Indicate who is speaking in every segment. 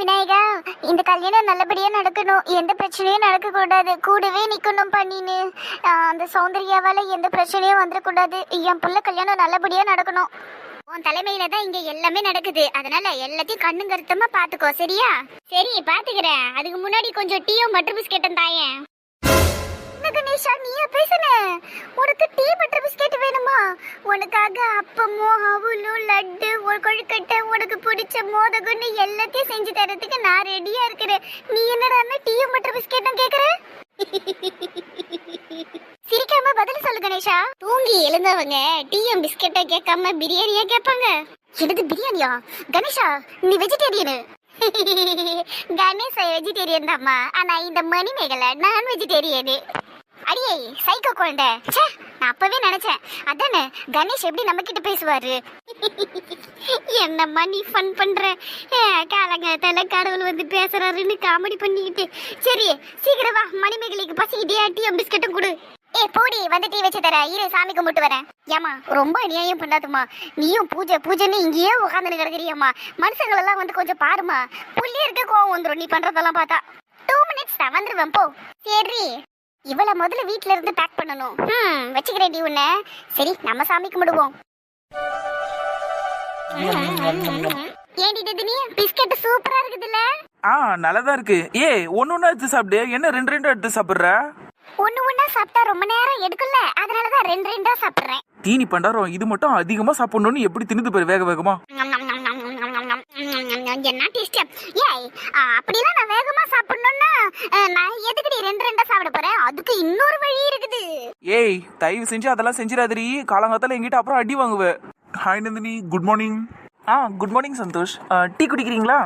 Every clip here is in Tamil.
Speaker 1: விநாயகா இந்த கல்யாணம் நல்லபடியா நடக்கணும். எந்த பிரச்சனையும் நடக்க கூடாது கூடவே நிக்கணும் பண்ணின்னு. அந்த சௌந்தர்யாவால எந்த பிரச்சனையும் வந்துடக்கூடாது என் புள்ள கல்யாணம் நல்லபடியா நடக்கணும். உன் தலைமையில தான் இங்க எல்லாமே நடக்குது. அதனால எல்லாத்தையும் கண்ணு கருத்தமா பாத்துக்கோ சரியா? சரி பாத்துக்கிறேன். அதுக்கு முன்னாடி கொஞ்சம் டீயும் பட்டர் பிஸ்கெட்டும் தாயேன். என்ன கணேஷா நீயா பேசுன உனக்கு டீ பட்டர் பிஸ்கெட் வேணுமா? உனக்காக அப்பமும் அவளும் லட்டு ஒரு கொழுக்கட்டை உனக்கு பிடிச்ச மோதகுன்னு எல்லாத்தையும் செஞ்சு தரத்துக்கு நான் ரெடியா இருக்கிறேன். நீ என்னடா டீயும் பட்டர் பிஸ்கெட்டும் கேக்குற? சிரிக்காம பதில் சொல்லு கணேஷா. தூங்கி எழுந்தவங்க டீயும் பிஸ்கெட்டை கேட்காம பிரியாணியா கேட்பாங்க. எனது பிரியாணியா? கணேஷா நீ வெஜிடேரியனு கணேஷ் வெஜிடேரியன் தாம்மா. ஆனா இந்த மணிமேகலை நான் வெஜிடேரியனு அடியே சைக்கோ குழந்தை. ச்சே நான் அப்பவே நினைச்சேன். அதானே கணேஷ் எப்படி நம்ம கிட்ட பேசுவாரு? என்னம்மா நீ ஃபன் பண்ற? ஏ, காலங்காத்தால கடவுள் வந்து பேசுறாருன்னு காமெடி பண்ணிக்கிட்டு. சரி சீக்கிரம் வா மணிமேகலைக்கு பசிக்கிட்டே டீயும் பிஸ்கட்டும் கொடு. ஏ போடி வந்து டீ வச்சு தர இரு சாமி கும்பிட்டு வரேன். ஏமா ரொம்ப அநியாயம் பண்ணாதுமா நீயும் பூஜை பூஜைன்னு இங்கேயே உட்காந்துன்னு கிடக்குறியம்மா. மனுஷங்களெல்லாம் வந்து கொஞ்சம் பாருமா புள்ளி இருக்க கோவம் வந்துடும் நீ பண்றதெல்லாம் பார்த்தா. டூ மினிட்ஸ் நான் வந்துருவேன் போ. சரி. இவளை முதல்ல வீட்ல இருந்து பேக் பண்ணணும் ம் வச்சுக்கிறேன் உன்ன சரி நம்ம சாமி கும்பிடுவோம் ஏண்டி ததினி பிஸ்கட் சூப்பரா இருக்குதுல்ல
Speaker 2: ஆ நல்லதா இருக்கு ஏய் ஒன்னு ஒண்ணா எடுத்து சாப்பிடு என்ன ரெண்டு ரெண்டு எடுத்து சாப்பிடுற
Speaker 1: ஒன்னு ஒண்ணா சாப்பிட்டா ரொம்ப நேரம் எடுக்கல அதனால ரெண்டு ரெண்டா சாப்பிடுறேன்
Speaker 2: தீனி பண்டாரம் இது மட்டும் அதிகமா சாப்பிடணும்னு எப்படி தின்னு போய் வேக வேகமா
Speaker 1: என்ன டேஸ்ட் ஏய் அப்படிலாம் நான் வேகமா சாப்பிடணும்னா நான் எதுக்குடி ரெண்டு அதுக்கு இன்னொரு வழி இருக்குது.
Speaker 2: ஏய் தயவு செஞ்சு அதெல்லாம் செஞ்சிடாதடி. காலங்காத்தால எங்கிட்ட அப்புறம் அடி வாங்குவ.
Speaker 3: ஹாய் நந்தினி. குட் மார்னிங்
Speaker 2: ஆ குட் மார்னிங் சந்தோஷ். டீ குடிக்கிறீங்களா?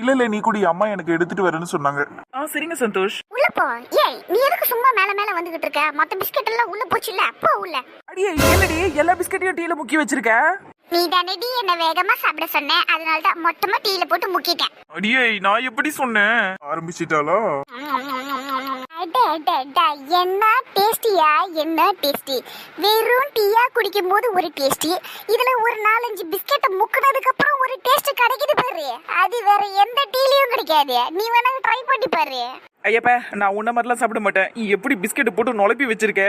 Speaker 3: இல்ல இல்ல நீ குடி. அம்மா எனக்கு எடுத்துட்டு வரேன்னு சொன்னாங்க.
Speaker 2: ஆ சரிங்க சந்தோஷ்.
Speaker 1: உள்ள போ ஏய் நீ எதுக்கு சும்மா மேல மேல வந்துகிட்டு இருக்க? மத்த பிஸ்கட் எல்லாம் உள்ள போச்சுல்ல? போ உள்ள.
Speaker 2: அடியே என்னடி? எல்லா பிஸ்கட்டையும் டீல முக்கி வச்சிருக்க?
Speaker 1: நீ தானடி என்ன வேகமா சாப்பிட சொன்ன. அதனால தான் மொத்தமா டீல போட்டு முக்கிட்டேன்.
Speaker 2: அடியே நான் எப்படி சொன்னேன்?
Speaker 3: ஆரம்பிச்சிட்டாளா?
Speaker 1: என்ன டேஸ்டியா? என்ன டேஸ்டி? வெறும் டீயா குடிக்கும் போது ஒரு டேஸ்டி. இதுல ஒரு நாலஞ்சு பிஸ்கெட்டை முக்கினதுக்கு அப்புறம் ஒரு டேஸ்ட் கிடைக்குது பாரு. அது வேற எந்த டீலயும் கிடைக்காது. நீ வேணா ட்ரை பண்ணி பாரு.
Speaker 2: ஐயப்ப நான் உன்ன மாதிரிலாம் சாப்பிட மாட்டேன். நீ எப்படி பிஸ்கெட் போட்டு நுழைப்பி வச்சிருக்க?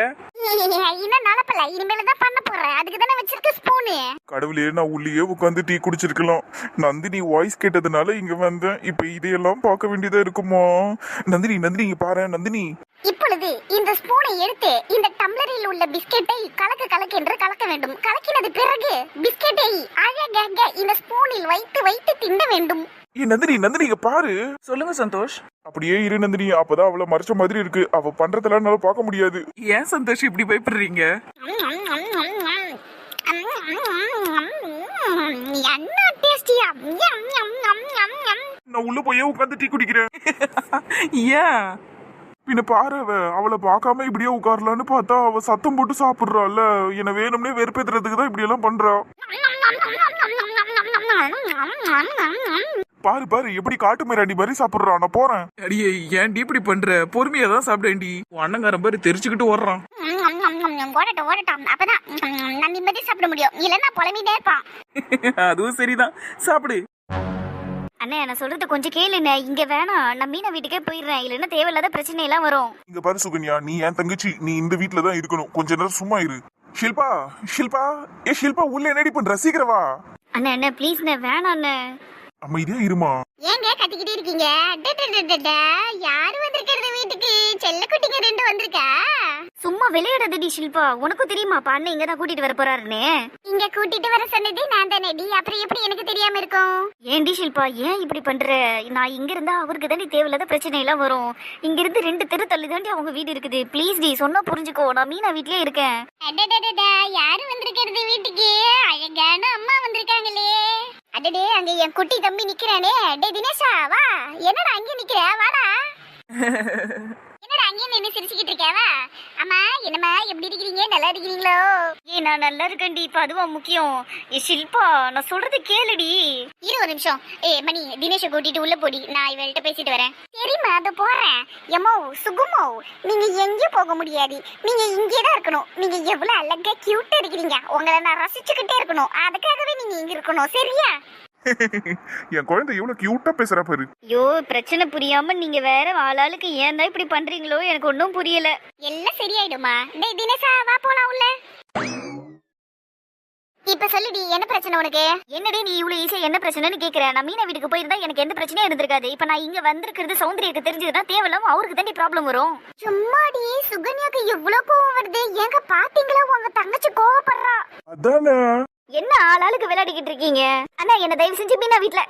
Speaker 1: இன்னும் நடப்பல இனிமேல தான் பண்ண போறேன். அதுக்கு தானே வச்சிருக்க ஸ்பூனு
Speaker 3: கடவுளே நான் உள்ளேயே உட்காந்து டீ குடிச்சிருக்கலாம். நந்தினி வாய்ஸ் கேட்டதுனால இங்க வந்தேன். இப்ப இதையெல்லாம் பார்க்க வேண்டியதா இருக்குமா? நந்தினி நந்தினி இங்க பாரு நந்தினி.
Speaker 1: இப்பொழுது இந்த ஸ்பூனை எடுத்து இந்த டம்ளரில் உள்ள பிஸ்கெட்டை கலக்க கலக்கு என்று கலக்க வேண்டும். கலக்கினது பிறகு பிஸ்கெட்டை அழகாக இந்த ஸ்பூனில் வைத்து வைத்து தின்ன வேண்டும்.
Speaker 3: ஏ நந்தினி நந்தினி இங்க பாரு.
Speaker 2: சொல்லுங்க சந்தோஷ்.
Speaker 3: அப்படியே இரு நந்தினி. அப்பதான் அவளை மறைச்ச மாதிரி இருக்கு. அவ பண்றதெல்லாம் என்னால பார்க்க முடியாது.
Speaker 2: ஏன் சந்தோஷ் இப்படி பயப்படுறீங்க?
Speaker 3: நான் உள்ள போயே உட்காந்து டீ குடிக்கிறேன்.
Speaker 2: ஏன்?
Speaker 3: பின்ன பாரு அவ. அவளை பார்க்காம இப்படியே உட்காரலான்னு பார்த்தா அவ சத்தம் போட்டு சாப்பிடுறாள்ல. என்ன வேணும்னே வெறுப்பேத்துறதுக்கு தான் இப்படி எல்லாம் பண்றா. பாரு பாரு எப்படி காட்டு மிராண்டி மாதிரி சாப்பிடுறா நான் போறேன்.
Speaker 2: அடியே ஏன்டி இப்படி பண்ற? பொறுமையா தான் சாப்பிடேன்டி. உன் அண்ணங்காரன் பாரு தெரிச்சுக்கிட்டு ஓடுறான்.
Speaker 1: ஓடட்டும் ஓடட்டும். அப்பதான் நான் நிம்மதி சாப்பிட முடியும். இல்லைன்னா புலம்பிட்டே இருப்பான்.
Speaker 2: அதுவும் சரிதான். சாப்பிடு.
Speaker 4: அண்ணே நான் சொல்றது கொஞ்சம் கேளுண்ணே இங்க வேணாம். நான் மீனா வீட்டுக்கே போயிடுறேன். இல்லைன்னா தேவையில்லாத பிரச்சனை எல்லாம் வரும்.
Speaker 3: இங்க பாரு சுகன்யா நீ என் தங்கச்சி. நீ இந்த வீட்ல தான் இருக்கணும். கொஞ்ச நேரம் சும்மா இரு. ஷில்பா ஷில்பா. ஏ ஷில்பா உள்ள என்னடி பண்ற? சீக்கிரம் வா.
Speaker 4: அண்ணே அண்ணே ப்ளீஸ்ண்ணே வேணாம் அண்ணே.
Speaker 3: அமைதியா இருமா?
Speaker 1: ஏங்க கத்திக்கிட்டே இருக்கீங்க? யாரு வந்திருக்கிறது வீட்டுக்கு? செல்ல குட்டிங்க ரெண்டு வந்திருக்கா?
Speaker 4: சும்மா விளையாடாதடி ஷில்பா. உனக்கும் தெரியுமாப்பா? அண்ணன் இங்க தான் கூட்டிட்டு வர போறாருன்னு.
Speaker 1: இங்க கூட்டிட்டு வர சொன்னது நான் தானே. டி அப்புறம் எப்படி எனக்கு தெரியாம இருக்கும்?
Speaker 4: ஏன்டி ஷில்பா ஏன் இப்படி பண்ற? நான் இங்க இருந்தா அவருக்கு தாண்டி தேவையில்லாத பிரச்சனை எல்லாம் வரும். இங்க இருந்து ரெண்டு தெரு தள்ளி தாண்டி அவங்க வீடு இருக்குது. ப்ளீஸ் டி சொன்னா புரிஞ்சுக்கோ. நான் மீனா வீட்லயே இருக்கேன்.
Speaker 1: யாரு வந்திருக்கிறது வீட்டுக்கு? அழகான அம்மா வந்திருக்காங்களே. அடடே அங்க என் குட்டி தம்பி நிக்கிறானே. தினேஷா வா. என்னடா அங்க நிக்கிற? வாடா. என்னடா அங்க நின்னு சிரிச்சுக்கிட்டு இருக்க? வா. அம்மா என்னம்மா எப்படி இருக்கிறீங்க? நல்லா இருக்கிறீங்களோ?
Speaker 4: ஏய் நான் நல்லா இருக்கேன்டி. இப்ப அதுவா முக்கியம். ஏ ஷில்பா நான் சொல்றது கேளுடி.
Speaker 1: இரு ஒரு நிமிஷம். ஏ மணி தினேஷை கூட்டிட்டு உள்ள போடி. நான் இவள்கிட்ட பேசிட்டு வரேன். சரிம்மா அது போறேன். எம்மோ சுகுமோ நீங்க எங்கேயும் போக முடியாது. நீங்க இங்கே தான் இருக்கணும். நீங்க எவ்வளவு அழகா கியூட்டா இருக்கிறீங்க. உங்களை நான் ரசிச்சுக்கிட்டே இருக்கணும். அதுக்காகவே நீங்க இங்க இருக்கணும். சரியா?
Speaker 5: என் குழந்தை எவ்வளவு கியூட்டா பேசுறா பாரு.
Speaker 4: ஐயோ பிரச்சனை புரியாம நீங்க வேற ஆளாளுக்கு ஏன் தான் இப்படி பண்றீங்களோ? எனக்கு ஒன்றும் புரியல.
Speaker 1: எல்லாம் சரியாயிடுமா? டேய் தினேஷா வா போலாம் உள்ள. இப்ப சொல்லுடி என்ன பிரச்சனை உனக்கு?
Speaker 4: என்னடி நீ இவ்வளவு ஈஸியா என்ன பிரச்சனைன்னு கேக்குற? நான் மீனா வீட்டுக்கு போயிருந்தா எனக்கு எந்த பிரச்சனையும் இருந்திருக்காது. இப்ப நான் இங்க வந்திருக்கிறது சௌந்தர்யக்கு தெரிஞ்சதுன்னா தேவையில்லாம அவருக்கு தாண்டி ப்ராப்ளம் வரும்.
Speaker 1: சும்மாடி சுகன்யாக்கு எவ்வளவு கோவம் வருது? ஏங்க பாத்தீங்களா? உங்க தங்கச்சி கோவப்படுறா.
Speaker 5: அதானே?
Speaker 4: என்ன ஆளாளுக்கு விளையாடிக்கிட்டு இருக்கீங்க? அண்ணா என்ன தயவு செஞ்சு மீனா வீட்ல.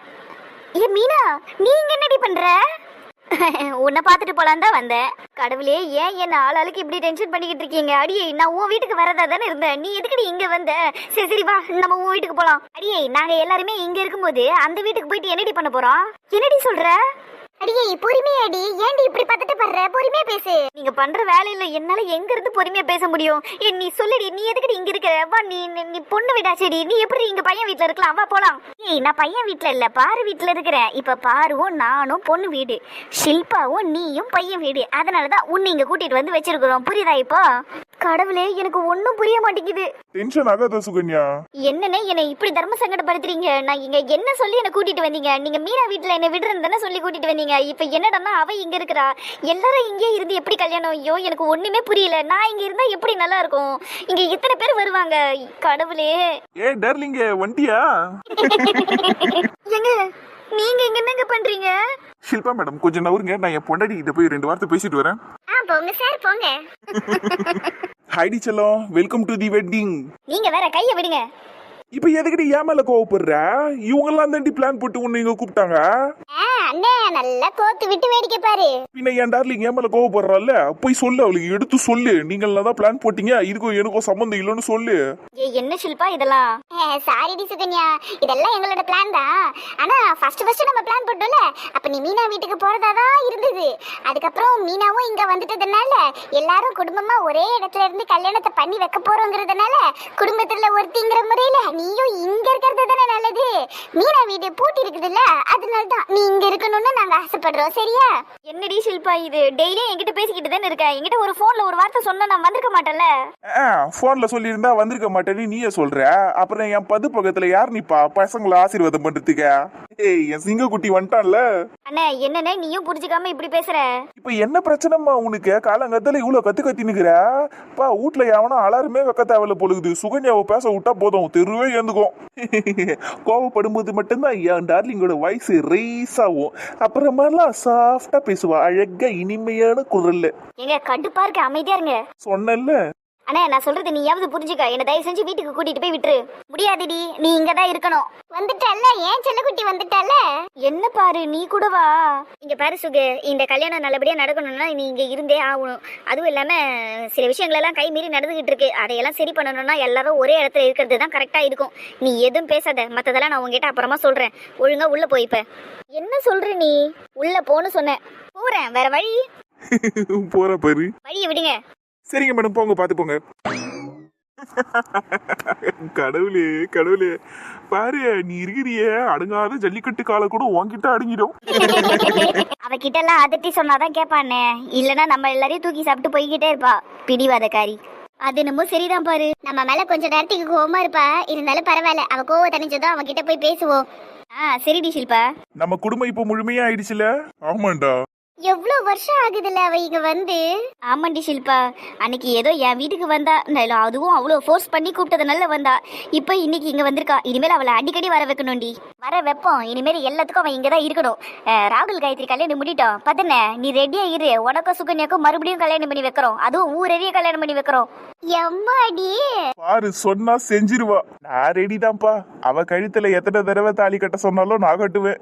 Speaker 4: ஏ மீனா நீங்க என்னடி பண்ற? உன்னை பார்த்துட்டு போலாம் தான் வந்தேன். கடவுளே ஏன் என்ன ஆளாளுக்கு இப்படி டென்ஷன் பண்ணிக்கிட்டு இருக்கீங்க? அடியே நான் உன் வீட்டுக்கு வரதா தானே இருந்தேன். நீ எதுக்குடி இங்க வந்த? சரி சரி வா நம்ம உன் வீட்டுக்கு போலாம். அடியே நாங்க எல்லாருமே இங்க இருக்கும்போது அந்த வீட்டுக்கு போயிட்டு என்னடி பண்ண போறோம்? என்னடி சொல்ற?
Speaker 1: அடியே பொறுமையாடி ஏன்டி இப்படி பார்த்துட்டு படுற? பொறுமையா பேசு.
Speaker 4: நீங்க பண்ற வேலையில என்னால எங்க இருந்து பொறுமையா பேச முடியும்? ஏ, நீ சொல்லுடி நீ எதுக்குடி இங்க இருக்கிற வா நீ நீ- பொண்ணு வீடா சரி நீ எப்படி இங்க பையன் வீட்ல இருக்கலாம்? வா போலாம். ஏய் நான் பையன் வீட்ல இல்ல. பாரு வீட்ல இருக்கிறேன் இப்ப பாருவும் நானும் பொண்ணு வீடு. ஷில்பாவும் நீயும் பையன் வீடு. அதனாலதான் உன்னை இங்க கூட்டிட்டு வந்து வச்சிருக்கிறோம். புரியுதா இப்போ? கடவுளே எனக்கு ஒண்ணும் புரிய மாட்டேங்குது.
Speaker 5: டென்ஷன் ஆகாத சுகன்யா?
Speaker 4: என்னன்னு என்னை இப்படி தர்ம சங்கடப்படுத்துறீங்க? நான் இங்க என்ன சொல்லி என்ன கூட்டிட்டு வந்தீங்க? நீங்க மீனா வீட்ல என்ன விடுறேன்னு தானே சொல்லி கூட்டிட்டு வந்தீங்க. இப்ப என்னடா அவ இங்க இருக்கிறா? எல்லாரும் இங்கே இருந்து எப்படி கல்யாணம் ஐயோ எனக்கு ஒண்ணுமே புரியல. நான் இங்க இருந்தா எப்படி நல்லா இருக்கும்? இங்க இத்தனை பேர் வருவாங்க? கடவுளே.
Speaker 3: ஏ டர்லிங்க வண்டியா?
Speaker 4: எங்க நீங்க இங்க என்னங்க பண்றீங்க?
Speaker 3: ஷில்பா மேடம் கொஞ்சம் நவருங்க. நான் என் பொண்டாடி கிட்ட போய் ரெண்டு வார்த்தை பேசிட்டு வரேன்.
Speaker 1: ஆ போங்க சார் போங்க.
Speaker 3: ஹைடி செல்லம் வெல்கம் டு தி வெட்டிங்
Speaker 4: நீங்க வேற கைய விடுங்க.
Speaker 3: இப்போ எதுக்கிட்ட ஏன் மேல கோவப்படுற? இவங்கெல்லாம் தாண்டி பிளான் போட்டு உன்னை இங்க கூப்பிட்டாங்க.
Speaker 1: அண்ணே நல்லா கோத்து விட்டு வேடிக்கை பாரு.
Speaker 3: பின்ன என் டார்லிங் ஏன் மேல கோவப்படுறால போய் சொல்லு அவளுக்கு எடுத்து சொல்லு. நீங்களா தான் பிளான் போட்டீங்க. இதுக்கும் எனக்கும் சம்மந்தம் இல்லைன்னு சொல்லு.
Speaker 4: ஏ என்ன ஷில்பா இதெல்லாம்?
Speaker 1: சாரிடி சுகன்யா. இதெல்லாம் எங்களோட பிளான் தான். ஆனா ஃபர்ஸ்ட் ஃபர்ஸ்ட் நம்ம பிளான் போட்டோம்ல. அப்ப நீ மீனா வீட்டுக்கு போறதா தான் இருந்தது. அதுக்கப்புறம் மீனாவும் இங்க வந்துட்டதுனால எல்லாரும் குடும்பமா ஒரே இடத்துல இருந்து கல்யாணத்தை பண்ணி வைக்க போறோங்கிறதுனால குடும்பத்துல ஒருத்திங்கிற முறையில நீயும் இங்க இருக்கிறது தானே நல்லது? மீனா வீடு பூட்டி இருக்குதுல்ல அதனால தான் நீ இங்க இருக்கணும்னு நாங்க ஆசைப்படுறோம் சரியா?
Speaker 4: என்னடி ஷில்பா இது? டெய்லியும் என்கிட்ட பேசிக்கிட்டு தானே இருக்க? என்கிட்ட ஒரு போன்ல ஒரு வார்த்தை சொன்னா நான் வந்திருக்க மாட்டேன்ல?
Speaker 3: போன்ல சொல்லியிருந்தா வந்திருக்க மாட்டேன்னு நீயே சொல்ற. அப்புறம் என் பது பக்கத்துல யார் நிப்பா? பசங்களை ஆசீர்வாதம் பண்றதுக்கு? ஏய் என் சிங்கக்குட்டி வந்துட்டான்ல.
Speaker 4: அண்ணே என்னண்ணே நீயும் புரிஞ்சுக்காம இப்படி பேசுற?
Speaker 3: இப்ப என்ன பிரச்சனைமா உனக்கு? காலங்கத்துல இவ்வளவு கத்து கத்தி நிக்கிற பா வீட்ல எவனோ அலாருமே வைக்க தேவையில்ல பொழுது சுகன்யாவை பேச விட்டா போதும். தெருவே ஏந்துக்கும் கோவப்படும்போது மட்டும்தான் என் டார்லிங்கோட வாய்ஸ் ரைஸ் ஆகும். அப்புறமாலாம் சாஃப்டா பேசுவா அழகா இனிமையான குரல்ல
Speaker 4: எங்க கடுப்பா இருக்க அமைதியா இருங்க.
Speaker 3: சொன்னல
Speaker 4: அண்ணே நான் சொல்றது நீயாவது புரிஞ்சுக்க. என்ன தயவு செஞ்சு வீட்டுக்கு கூட்டிட்டு போய் விட்டுரு. முடியாதுடி நீ இங்க தான் இருக்கணும்.
Speaker 1: வந்துட்டல்ல? ஏன் செல்லக்குட்டி வந்துட்டல்ல?
Speaker 4: என்ன பாரு நீ கூட வா. இங்க பாரு சுகு இந்த கல்யாணம் நல்லபடியா நடக்கணும்னா நீ இங்க இருந்தே ஆகணும். அதுவும் இல்லாம சில விஷயங்கள் எல்லாம் கை மீறி நடந்துகிட்டு இருக்கு. அதையெல்லாம் சரி பண்ணணும்னா எல்லாரும் ஒரே இடத்துல இருக்கிறது தான் கரெக்டா இருக்கும். நீ எதுவும் பேசாத. மத்ததெல்லாம் நான் உங்ககிட்ட அப்புறமா சொல்றேன். ஒழுங்கா உள்ள போய்ப்ப என்ன சொல்ற நீ? உள்ள போன்னு சொன்னேன். போறேன். வேற வழி?
Speaker 3: போற பாரு.
Speaker 4: வழியை விடுங்க.
Speaker 3: சரிங்க மேடம் போங்க பார்த்து போங்க. கடவுளே கடவுளே. பாரு நீ இருக்கிறியே அடங்காத ஜல்லிக்கட்டு காலை கூட உன்கிட்ட அடங்கிடும்.
Speaker 4: அவகிட்ட எல்லாம் அதட்டி சொன்னாதான் கேட்பானே. இல்லனா நம்ம எல்லாரையும் தூக்கி சாப்பிட்டு போய்கிட்டே இருப்பா பிடிவாதக்காரி. அது என்னமோ சரிதான் பாரு.
Speaker 1: நம்ம மேல கொஞ்ச நேரத்துக்கு கோவமா இருப்பா. இருந்தாலும் பரவாயில்ல அவ கோவம் தணிஞ்சதும் அவ கிட்ட போய் பேசுவோம்.
Speaker 4: ஆ சரிடி ஷில்பா.
Speaker 3: நம்ம குடும்பம் இப்போ முழுமையா ஆயிடுச்சுல?
Speaker 5: ஆமாண்டா.
Speaker 1: எவ்வளவு வருஷம் ஆகுதுல்ல அவ இங்க வந்து?
Speaker 4: ஆமாண்டி ஷில்பா அன்னைக்கு ஏதோ என் வீட்டுக்கு வந்தா நான் அதுவும் அவ்வளோ ஃபோர்ஸ் பண்ணி கூப்பிட்டதுனால வந்தா. இப்போ இன்னைக்கு இங்க வந்திருக்கா இனிமேல் அவளை அடிக்கடி வர வைக்கணும்டி வர வைப்போம் இனிமேல் எல்லாத்துக்கும் அவன் இங்கே தான் இருக்கணும். அஹ், ராகுல் காயத்ரி கல்யாணம் முடிட்டோம் பதனே நீ ரெடியா இரு. உனக்கும் சுகன்யாக்கும் மறுபடியும் கல்யாணம் பண்ணி வைக்கிறோம். அதுவும் ஊரறிய கல்யாணம் பண்ணி வைக்கிறோம்.
Speaker 1: எம்மாடி?
Speaker 3: பாரு சொன்னா செஞ்சிருவா. நான் ரெடி தான்ப்பா. அவ கழுத்துல எத்தனை தடவை தாலி கட்ட சொன்னாலும் நான் கட்டுவேன்.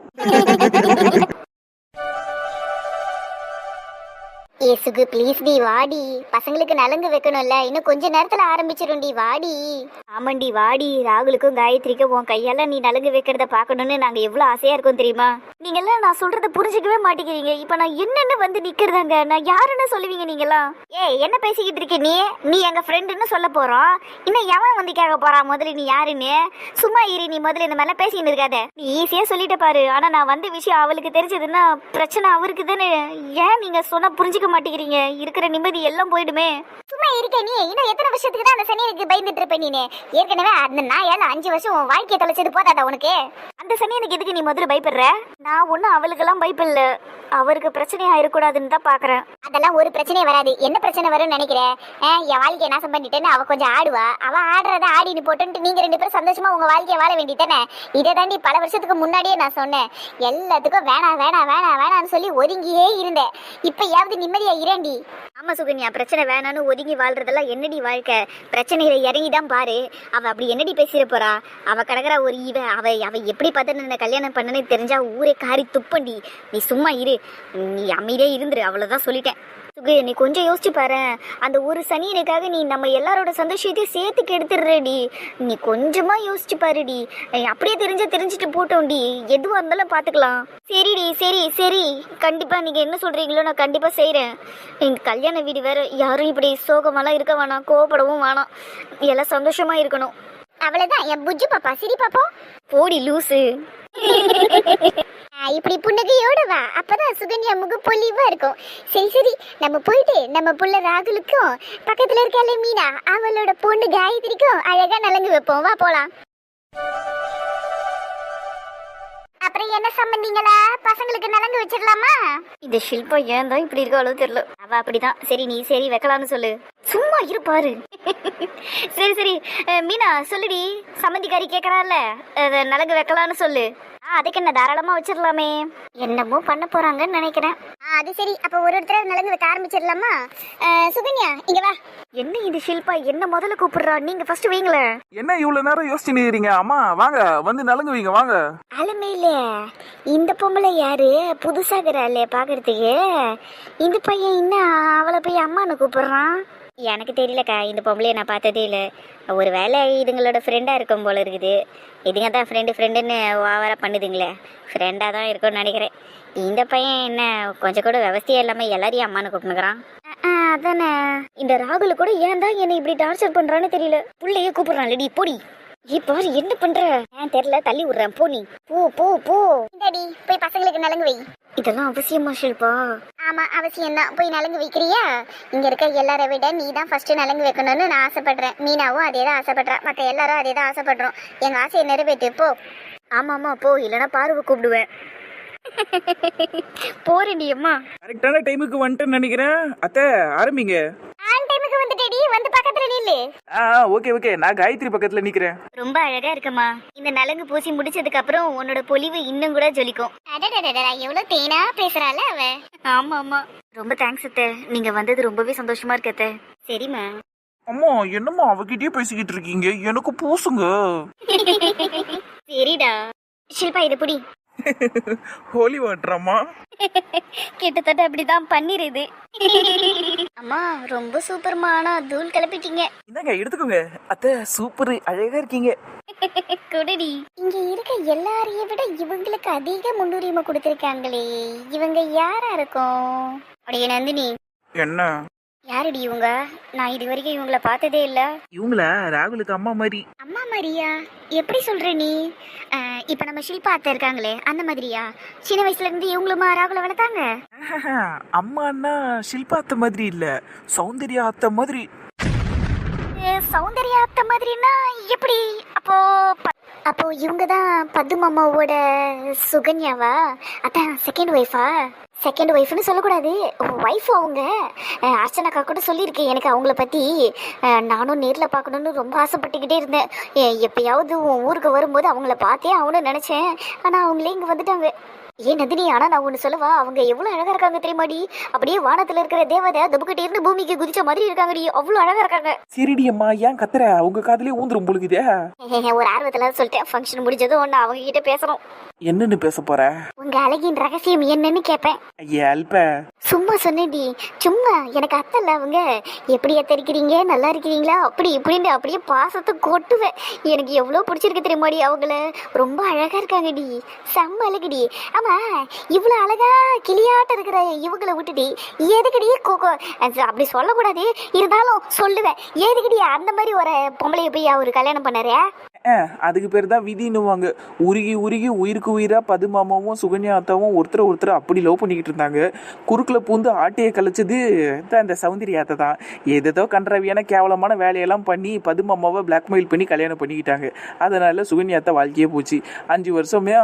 Speaker 1: ஏசுகு ப்ளீஸ் டி வாடி. பசங்களுக்கு நலங்கு வைக்கணும்ல. இன்னும் கொஞ்ச நேரத்துல ஆரம்பிச்சிரும்டி வாடி.
Speaker 4: ஆமாண்டி வாடி. ராகுலுக்கும் காயத்ரிக்கும் உன் கையால நீ நலங்கு வைக்கிறத பார்க்கணும்னு நாங்க எவ்வளவு ஆசையா இருக்கோம் தெரியுமா? நீங்கெல்லாம் நான் சொல்றத புரிஞ்சுக்கவே மாட்டேங்கிறீங்க. இப்ப நான் என்னன்னு வந்து நிக்கிறதாங்க? நான் யாருன்னு சொல்லுவீங்க நீங்களாம் ஏ என்ன பேசிக்கிட்டு இருக்க நீ? நீ எங்க ஃப்ரெண்டுன்னு சொல்ல போறோம். இன்னும் எவன் வந்து கேட்க போறான் முதல்ல நீ யாருன்னு? சும்மா இரு நீ முதல்ல இந்த மாதிரிலாம் பேசிக்கிட்டு இருக்காத. நீ ஈஸியா சொல்லிட்டு பாரு. ஆனா நான் வந்த விஷயம் அவளுக்கு தெரிஞ்சதுன்னா பிரச்சனை அவருக்கு தானே ஏன் நீங்க சொன்னா புரிஞ்சுக்க மாட்டேங்கிறீங்க. இருக்கிற நிம்மதி எல்லாம் போயிடுமே.
Speaker 1: சும்மா இருக்க நீ. இன்னும் எத்தனை வருஷத்துக்கு தான் அந்த சனியனுக்கு பயந்துட்டு இருப்ப நீனு? ஏற்கனவே அந்த நாயால அஞ்சு வருஷம் உன் வாழ்க்கையை தொலைச்சது போதாதா உனக்கு?
Speaker 4: அந்த சனியனுக்கு எதுக்கு நீ முதல்ல பயப்படுற? நான் ஒன்றும் அவளுக்கெல்லாம் பயப்படல. அவருக்கு பிரச்சனை ஆயிடக்கூடாதுன்னு தான் பார்க்குறேன்
Speaker 1: அதெல்லாம் ஒரு பிரச்சனையே வராது. என்ன பிரச்சனை வரும்னு நினைக்கிறேன் என் வாழ்க்கையை நாசம் பண்ணிட்டேன்னு அவ கொஞ்சம் ஆடுவா. அவ ஆடுறத ஆடின்னு போட்டுன்ட்டு நீங்க ரெண்டு பேரும் சந்தோஷமா உங்க வாழ்க்கையை வாழ வேண்டியதானே இதை தாண்டி பல வருஷத்துக்கு முன்னாடியே நான் சொன்னேன். எல்லாத்துக்கும் வேணாம் வேணாம் வேணாம் வேணாம்னு சொல்லி ஒதுங்கியே இருந்தேன். இப்பயாவது நிம்மதியா இரண்டி?
Speaker 4: ஆமா சுகன்யா பிரச்சனை வேணான்னு ஒதுங்கி வாழ்றதெல்லாம் என்னடி வாழ்க்கை? பிரச்சனையில இறங்கி தான் பாரு. அவ அப்படி என்னடி பேசிட போறா? அவ கிடக்குற ஒரு இவ. அவ அவ எப்படி பார்த்து என்ன கல்யாணம் பண்ணனே தெரிஞ்சா ஊரே காரி துப்பண்டி. நீ சும்மா இரு. நீ அமைதியே இருந்துரு. அவ்வளவுதான் சொல்லிட்டேன். சுகு நீ கொஞ்சம் யோசிச்சு பாரு. அந்த ஒரு சனியனுக்காக நீ நம்ம எல்லாரோட சந்தோஷத்தையும் சேர்த்து கெடுத்துடுறடி. நீ கொஞ்சமா யோசிச்சு பாருடி. அப்படியே தெரிஞ்சா தெரிஞ்சுட்டு போட்டோம்டி. எதுவா இருந்தாலும் பாத்துக்கலாம். சரிடி சரி சரி. கண்டிப்பா நீங்க என்ன சொல்றீங்களோ நான் கண்டிப்பா செய்றேன். எங்க கல்யாண வீடு வேற யாரும் இப்படி சோகமெல்லாம் இருக்க வேணாம் கோவப்படவும் வேணாம். எல்லாம் சந்தோஷமா இருக்கணும்.
Speaker 1: அவ்வளவுதான். என் புஜ்ஜு பாப்பா சிரி பாப்போம்
Speaker 4: போடி லூசு.
Speaker 1: இப்படி புன்னகையோட வா. அப்பதான் சுகன்யா முக பொலிவா இருக்கும். சரி சரி நம்ம போயிட்டு நம்ம புள்ள ராகுலுக்கும் பக்கத்துல இருக்கால மீனா. அவளோட பொண்ணு காயத்ரிக்கும் அழகா நலங்கு வைப்போம். வா போலாம். அப்புறம் என்ன சம்பந்திங்களா? பசங்களுக்கு நலங்கு வச்சிடலாமா
Speaker 4: இந்த ஷில்பா ஏன் தான் இப்படி இருக்காளோ தெரியல. அவ அப்படிதான். சரி நீ சரி வைக்கலாம்னு சொல்லு. சும்மா இருப்பாரு சரி சரி. மீனா சொல்லுடி. சம்மந்திக்காரி கேக்குறாள்ல. நலங்கு வைக்கலாம்னு சொல்லு. அதுக்கு என்ன தாராளமா வச்சிடலாமே என்னமோ பண்ண போறாங்கன்னு நினைக்கிறேன்.
Speaker 1: ஆ, அது சரி. அப்ப ஒரு ஒருத்தர் நலங்கு வைக்க ஆரம்பிச்சிடலாமா சுகன்யா இங்க வா.
Speaker 4: என்ன இது ஷில்பா? என்ன முதல்ல கூப்பிடுறா? நீங்க ஃபர்ஸ்ட் வைங்களேன்
Speaker 3: என்ன இவ்வளவு நேரம் யோசிச்சு நிக்கிறீங்க அம்மா வாங்க. வந்து நலங்கு வைங்க வாங்க.
Speaker 1: அலமையில இந்த பொம்பளை யாரு? புதுசாகிறாளே பாக்குறதுக்கு. இந்த பையன் இன்னும் அவளை போய் அம்மானு கூப்பிடுறான்.
Speaker 4: எனக்கு தெரியலக்கா இந்த பொம்பளையை நான் பார்த்ததே இல்லை. ஒரு வேலை இதுங்களோட ஃப்ரெண்டாக இருக்கும் போல இருக்குது. இதுங்க தான் ஃப்ரெண்டு ஃப்ரெண்டுன்னு ஓவராக பண்ணுதுங்களே. ஃப்ரெண்டாக தான் இருக்கும்னு நினைக்கிறேன். இந்த பையன் என்ன கொஞ்சம் கூட விவசாயம் இல்லாமல் எல்லாரையும் அம்மானு கூப்பிட்டுக்கிறான்
Speaker 1: அதானே.
Speaker 4: இந்த ராகுல கூட ஏன் தான் என்னை இப்படி டார்ச்சர் பண்ணுறான்னு தெரியல. பிள்ளைய கூப்பிட்றான் லடி போடி. ஏ பாரு என்ன பண்ற? ஏன் தெரியல தள்ளி விடுறேன். போ நீ. போ போ போ.
Speaker 1: இந்தாடி போய் பசங்களுக்கு நலங்கு வை.
Speaker 4: இதெல்லாம் அவசியமா ஷில்பா?
Speaker 1: ஆமா அவசியம் தான் போய் நலங்கு வைக்கிறியா? இங்க இருக்க எல்லாரை விட நீ தான் ஃபர்ஸ்ட் நலங்கு வைக்கணும்னு நான் ஆசைப்படுறேன். மீனாவும் அதே தான் ஆசைப்படுறா. மத்த எல்லாரும் அதே தான் ஆசைப்படுறோம். எங்க ஆசையை நிறைவேற்று போ.
Speaker 4: ஆமா ஆமா போ. இல்லைன்னா பார்வை கூப்பிடுவேன். போறேன்டி அம்மா.
Speaker 3: கரெக்டான டைமுக்கு வந்துட்டேன்னு நினைக்கிறேன். அத்தை ஆரம்பிங்க.
Speaker 1: டைமுக்கு வந்துட்டேடி வந்து பக்கத்துல நில்லு.
Speaker 3: ஆ ஓகே ஓகே. நான் காயத்ரி பக்கத்துல நிக்கிறேன்.
Speaker 4: ரொம்ப அழகா இருக்கம்மா. இந்த நலங்கு பூசி முடிச்சதுக்கு அப்புறம் உன்னோட பொலிவு இன்னும் கூட ஜொலிக்கும்.
Speaker 1: அடடடடா எவ்வளவு தேனா பேசுறால அவ?
Speaker 4: ஆமா ஆமா. ரொம்ப தேங்க்ஸ் அத்தை. நீங்க வந்தது ரொம்பவே சந்தோஷமா இருக்கு அத்தை. சரிம்மா.
Speaker 3: அம்மா என்னம்மா அவகிட்டயே பேசிக்கிட்டு இருக்கீங்க? எனக்கு பூசுங்க.
Speaker 4: சரிடா. ஷில்பா இது புடி.
Speaker 3: ஹோலி வாட்டரம்மா
Speaker 4: கிட்டத்தட்ட அப்படிதான் பண்ணிருது அம்மா ரொம்ப சூப்பர்மா. ஆனா தூள் கிளப்பிட்டீங்க.
Speaker 3: என்னங்க எடுத்துக்கோங்க. அத்தை சூப்பர் அழகா இருக்கீங்க.
Speaker 4: குடடி.
Speaker 1: இங்க இருக்க எல்லாரையும் விட இவங்களுக்கு அதிக முன்னுரிமை கொடுத்திருக்காங்களே. இவங்க யாரா இருக்கும்?
Speaker 4: அப்படியே நந்தினி.
Speaker 3: என்ன?
Speaker 4: யாருடி இவங்க? நான் இது வரைக்கும் இவங்கள பார்த்ததே இல்ல.
Speaker 3: இவங்கள ராகுலுக்கு அம்மா மாதிரி.
Speaker 1: அம்மா மரியா எப்படி சொல்ற நீ?
Speaker 4: இப்ப நம்ம ஷில்பா அத்தை இருக்காங்களே அந்த மாதிரியா? சின்ன வயசுல இருந்து இவங்களுமா ராகுல வளர்த்தாங்க?
Speaker 3: அம்மான்னா ஷில்பா அத்தை மாதிரி இல்ல சௌந்தர்யா அத்தை மாதிரி.
Speaker 4: சௌந்தர்யா அத்தை மாதிரினா எப்படி? அப்போ
Speaker 1: அப்போ இவங்க தான் பத்து மாமாவோட சுகன்யாவா? அதான் செகண்ட் ஒய்ஃபா செகண்ட் ஒய்ஃப்னு சொல்லக்கூடாது. ஒய்ஃப் அவங்க. அர்ச்சனாக்கா கூட சொல்லியிருக்கேன் எனக்கு அவங்கள பற்றி நானும் நேரில் பார்க்கணுன்னு ரொம்ப ஆசைப்பட்டுக்கிட்டே இருந்தேன். எப்பயாவது உன் ஊருக்கு வரும்போது அவங்கள பார்த்தே அவனு நினச்சேன். ஆனால் அவங்களே இங்கே வந்துட்டாங்க. ஏன் நந்தினி ஆனால் நான் ஒன்று சொல்லவா? அவங்க எவ்வளோ அழகாக இருக்காங்க தெரியுமாடி? அப்படியே வானத்தில் இருக்கிற தேவதை தபுக்கிட்டே இருந்து பூமிக்கு குதிச்ச மாதிரி இருக்காங்கடி. அவ்வளோ அழகாக இருக்காங்க.
Speaker 3: சரிடி அம்மா ஏன் கத்துற? உங்க காதுலயே ஊந்துரும் பொழுகுதே
Speaker 1: ஒரு ஆர்வத்தில் சொல்லிட்டேன். ஃபங்க்ஷன் முடிஞ்சதும் ஒன்று அவங்க கிட்ட பேசணும்.
Speaker 2: என்னன்னு பேச போற?
Speaker 1: உங்க அழகின் ரகசியம் என்னன்னு கேட்பேன்
Speaker 2: ஐயா அல்ப.
Speaker 1: சும்மா சொன்னேன்டி. சும்மா எனக்கு அத்தை இல்ல அவங்க. எப்படி அத்தை இருக்கிறீங்க நல்லா இருக்கிறீங்களா? அப்படி இப்படின்னு அப்படியே பாசத்தை கொட்டுவேன். எனக்கு எவ்வளோ பிடிச்சிருக்கு தெரியுமாடி அவங்கள? ரொம்ப அழகா இருக்காங்கடி. செம்ம அழகுடி. ஆமா இவ்வளோ அழகா கிளியாட்டம் இருக்கிற இவங்களை விட்டுடி. எதுக்கடி கோகோ? அப்படி சொல்லக்கூடாது. இருந்தாலும் சொல்லுவேன். எதுக்கடி அந்த மாதிரி ஒரு பொம்பளைய போய் அவர் கல்யாணம் பண்ணாரு?
Speaker 2: அதுக்கு பேர் தான் விதின்னுவாங்க. உருகி உருகி உயிருக்கு உயிராக பதுமாமாவும் சுகன்யா அத்தாவும் ஒருத்தர் ஒருத்தர் அப்படி லவ் பண்ணிக்கிட்டு இருந்தாங்க. குறுக்கில் பூந்து ஆட்டையை கழிச்சது தான் இந்த சௌந்தர்யாத்தை தான். ஏதேதோ கன்றவியான கேவலமான வேலையெல்லாம் பண்ணி பதுமாமாவை பிளாக்மெயில் பண்ணி கல்யாணம் பண்ணிக்கிட்டாங்க. அதனால சுகன்யாத்தா வாழ்க்கையே போச்சு. அஞ்சு வருஷமே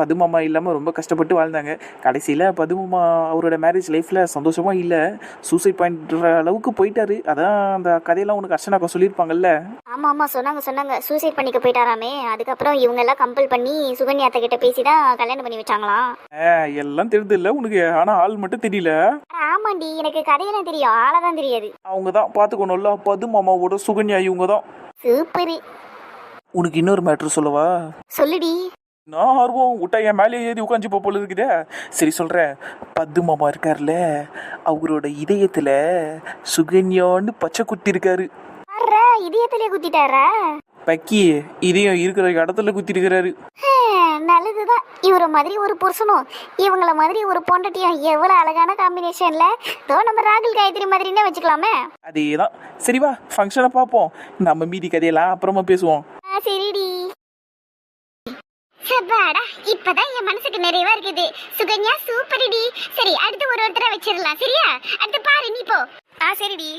Speaker 2: பதுமாமா இல்லாமல் ரொம்ப கஷ்டப்பட்டு வாழ்ந்தாங்க. கடைசியில் பதுமாமா அவரோட மேரேஜ் லைஃப்பில் சந்தோஷமாக இல்லை. சூசைட் பண்ணுற அளவுக்கு போயிட்டாரு. அதான் அந்த கதையெல்லாம் உனக்கு அர்ச்சனாக்கா சொல்லியிருப்பாங்கல்ல?
Speaker 1: ஆமா ஆமா சொன்னாங்க சொன்னாங்க. சூசைட் பண்ணிக்க போயிட்டாராமே. அதுக்கப்புறம் இவங்க எல்லாம் கம்பல் பண்ணி சுகன்யா கிட்ட பேசி தான் கல்யாணம் பண்ணி வச்சாங்களாம்.
Speaker 2: எல்லாம் தெரியுது உனக்கு. ஆனால் ஆள் மட்டும் தெரியல.
Speaker 1: ஆமாண்டி எனக்கு கதையெல்லாம் தெரியும். ஆளை தான் தெரியாது.
Speaker 2: அவங்க தான் பார்த்துக்கணும்ல பது மாமாவோட சுகன்யா இவங்க தான்
Speaker 1: சூப்பரு.
Speaker 2: உனக்கு இன்னொரு மேட்ரு சொல்லவா?
Speaker 1: சொல்லுடி.
Speaker 2: நான் ஆர்வம். விட்டா என் மேலே ஏறி உட்காந்து போல இருக்குதே. சரி சொல்கிறேன் பத்து மாமா இருக்கார்ல அவரோட இதயத்தில் சுகன்யான்னு பச்சை குத்தி இருக்காரு.
Speaker 1: இதயத்திலே குத்திட்டாரா?
Speaker 2: பக்கி இதயம் இருக்கிற இடத்துல குத்தி இருக்கிறாரு
Speaker 1: ஹம், நல்லதுதான். இவர மாதிரி ஒரு புருஷனும் இவங்கள மாதிரி ஒரு பொண்டட்டியும் எவ்வளவு அழகான காம்பினேஷன்ல தோ நம்ம ராகுல் காயத்ரி மாதிரின்னே வச்சுக்கலாமே.
Speaker 2: அதே தான் சரி வா ஃபங்க்ஷனை பார்ப்போம். நம்ம மீதி கதையெல்லாம் அப்புறமா பேசுவோம்.
Speaker 1: சரிடி. சப்பாடா இப்பதான் என் மனசுக்கு நிறைவா இருக்குது. சுகன்யா சூப்பர்டி. சரி அடுத்து ஒரு ஒருத்தர வச்சிடலாம். சரியா? அடுத்து பாரு நீ போ. ஆ சரிடி.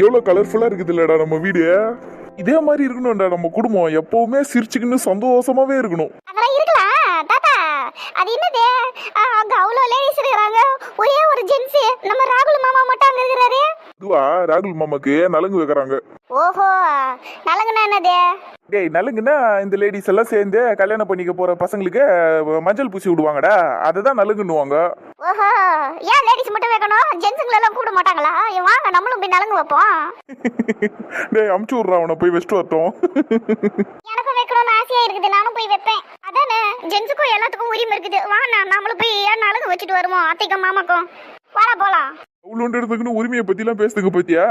Speaker 5: எவ்வளவு கலர்ஃபுல்லா இருக்குது இல்லடா நம்ம வீடு. இதே மாதிரி இருக்கணும்டா நம்ம குடும்பம். எப்பவுமே சிரிச்சுக்கின்னு சந்தோஷமாவே இருக்கணும்.
Speaker 1: அதெல்லாம் இருக்கலாம். தாத்தா அது என்னது? அங்க அவ்வளோ லேடிஸ் இருக்கிறாங்க. ஒரே ஒரு ஜென்ஸ் நம்ம ராகுல் மாமா மட்டும் அங்க இருக்கிறாரு.
Speaker 5: இதுவா? ராகுல் மாமாக்கு நலங்கு வைக்கிறாங்க.
Speaker 1: ஓஹோ நலங்குனா என்னது?
Speaker 3: டேய் நலுங்குன்னா இந்த லேடிஸ் எல்லாம் சேர்ந்து கல்யாணம் பண்ணிக்க போற பசங்களுக்கு மஞ்சள் பூசி விடுவாங்கடா. அதுதான் நலுங்குன்னுவாங்க.
Speaker 1: ஓஹோ ஏன் லேடிஸ் மட்டும் வைக்கணும்? ஜென்ஸுங்களை எல்லாம் கூப்பிட மாட்டாங்களா? வாங்க நம்மளும் போய் நலங்கு வைப்போம்.
Speaker 3: டேய் அமுச்சு விட்றா அவனை போய் வச்சுட்டு வரட்டும்.
Speaker 1: எனக்கும் வைக்கணும்னு ஆசையா இருக்குது நானும் போய் வைப்பேன். அதானே ஜென்ஸுக்கும் எல்லாத்துக்கும் உரிமை இருக்குது. வாங்க நம்மளும் போய் ஏன் நலங்கு வச்சுட்டு வருவோம் அத்தைக்கும் மாமாக்கும்? வாடா போலாம்.
Speaker 3: அவ்வளோண்டு எடுத்துக்கின்னு உரிமையை பத்திலாம் பேசுதுங்க பத்தியா?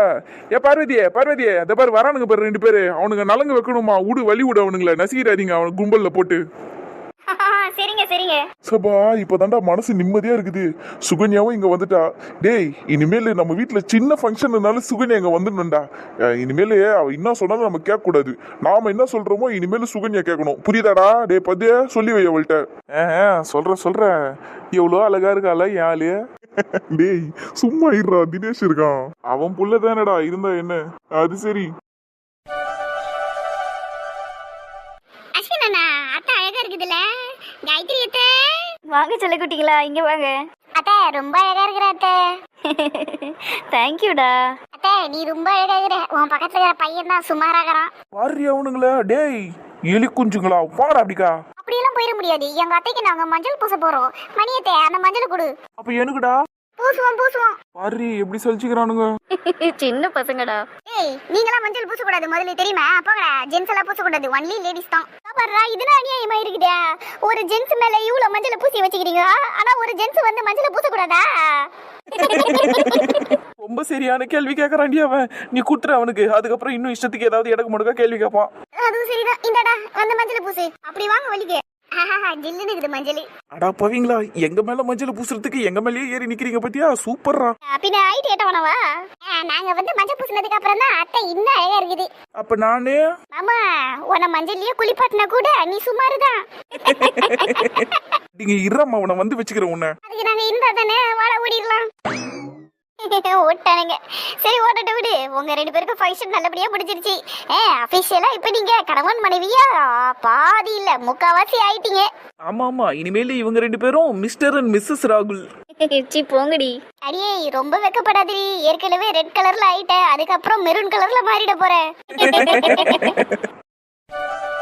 Speaker 3: ஏ பார்வதியே பார்வதியே இந்த பாரு வரானுங்க பாரு ரெண்டு பேரு. அவனுங்க நலங்கு வைக்கணுமா? விடு வழி விடு அவனுங்கள. நசிக்கிறாதீங்க அவனுக்கு கும்பல்ல போட்டு.
Speaker 1: சரிங்க சரிங்க.
Speaker 3: சபா இப்பதான்டா மனசு நிம்மதியா இருக்குது. சுகன்யாவும் இங்க வந்துட்டா. டேய் இனிமேல் நம்ம வீட்ல சின்ன ஃபங்க்ஷன்னால சுகன்யா இங்க வந்துடணும்டா. இனிமேல் அவ என்ன சொன்னாலும் நம்ம கேட்க கூடாது நாம என்ன சொல்றோமோ இனிமேல் சுகன்யா கேட்கணும். புரியுதாடா? டேய் பத்தியா? சொல்லி வை அவள்கிட்ட சொல்றேன் சொல்றேன். எவ்வளோ அழகா இருக்கால ஆளு? டேய் சும்மா இருடா தினேஷ் இருக்கான். அவன் புள்ள தானடா இருந்தா என்ன? அது சரி.
Speaker 1: அஸ்வின் அத்தை அழகா இருக்குதுல்ல? காயத்ரி அத்தை.
Speaker 4: வாங்க சொல்ல குட்டிங்களா இங்க வாங்க.
Speaker 1: அத்தை ரொம்ப அழகா இருக்கிற அத்தை.
Speaker 4: தேங்க்யூடா
Speaker 1: அத்தை நீ ரொம்ப அழகா இருக்கிற. உன் பக்கத்துல இருக்கிற பையன் தான் சுமாராகிறான்
Speaker 3: பாரு அவனுங்களா டேய். எலி குஞ்சுங்களா? வாடா அப்படிக்கா.
Speaker 1: அப்படியெல்லாம் போயிட முடியாது. எங்க அத்தைக்கு நாங்க மஞ்சள் பூச போறோம். மணியத்தை அந்த மஞ்சள் கொடு.
Speaker 3: அப்ப எனக்குடா?
Speaker 1: பூசுவோம் பூசுவோம்.
Speaker 3: பாரு எப்படி சலிச்சுக்கிறானுங்க?
Speaker 4: சின்ன பசங்கடா.
Speaker 1: ஏய் நீங்களாம் மஞ்சள் பூசக்கூடாது முதல்ல தெரியுமா? போங்கடா. ஜென்ஸ் எல்லாம் பூசக்கூடாது. ஒன்லி லேடிஸ் தான். பாருடா இதுனா அநியாயமா இருக்குதே. ஒரு ஜென்ஸ் மேல இவ்வளவு மஞ்சளை பூசி வச்சுக்கிறீங்க ஆனா ஒரு ஜென்ஸ் வந்து மஞ்சளை பூசக்கூடாதா?
Speaker 2: ரொம்ப சரியான கேள்வி கேட்கறாண்டி அவன். நீ குத்துற அவனுக்கு. அதுக்கப்புறம் இன்னும் இஷ்டத்துக்கு ஏதாவது இடக்கு முடுக்கா கேள்வி கேட்பான்.
Speaker 1: அதுவும் சரிதான். இந்தடா வந்து மஞ்சள் பூசு. அப்படி வாங்க வலிக்கு ஆஹா ஜில்லுன்னு இருக்குது மஞ்சள்.
Speaker 2: அடா பவீங்களா? எங்க மேல மஞ்சள் பூசுறதுக்கு எங்க மேலயே ஏறி நிக்கிறீங்க பத்தியா? சூப்பர்ரா.
Speaker 1: பின்ன ஐடி ஏட்டவனவா நாங்க வந்து மஞ்சள் பூசினதுக்கு அப்புறம் தான் அத்தை இன்னும் அழகா இருக்குது.
Speaker 2: அப்ப நானே?
Speaker 1: மாமா உன மஞ்சள்லயே குளிப்பாட்டினா கூட நீ சுமாருதான்.
Speaker 3: நீங்க இறம்மா உன்னை வந்து வச்சுக்கிறேன் உன்னை.
Speaker 1: அதுக்கு நாங்க இருந்தா தானே வாழ ஓடிடலாம். ஓட்டானுங்க. சரி ஓட்டட்ட விடு. உங்க ரெண்டு பேருக்கும் ஃபங்க்ஷன் நல்லபடியா முடிஞ்சிருச்சு. ஏ அபிஷியலா இப்ப நீங்க கணவன் மனைவியா? பாதி இல்ல முக்காவாசி ஆயிட்டீங்க.
Speaker 2: ஆமா ஆமா. இனிமேல் இவங்க ரெண்டு பேரும் மிஸ்டர் அண்ட் மிஸ்ஸஸ் ராகுல்.
Speaker 4: சி போங்கடி.
Speaker 1: அடியே ரொம்ப வெக்கப்படாதடி. ஏற்கனவே ரெட் கலர்ல ஆயிட்டேன் அதுக்கப்புறம் மெரூன் கலர்ல மாறிட போறேன்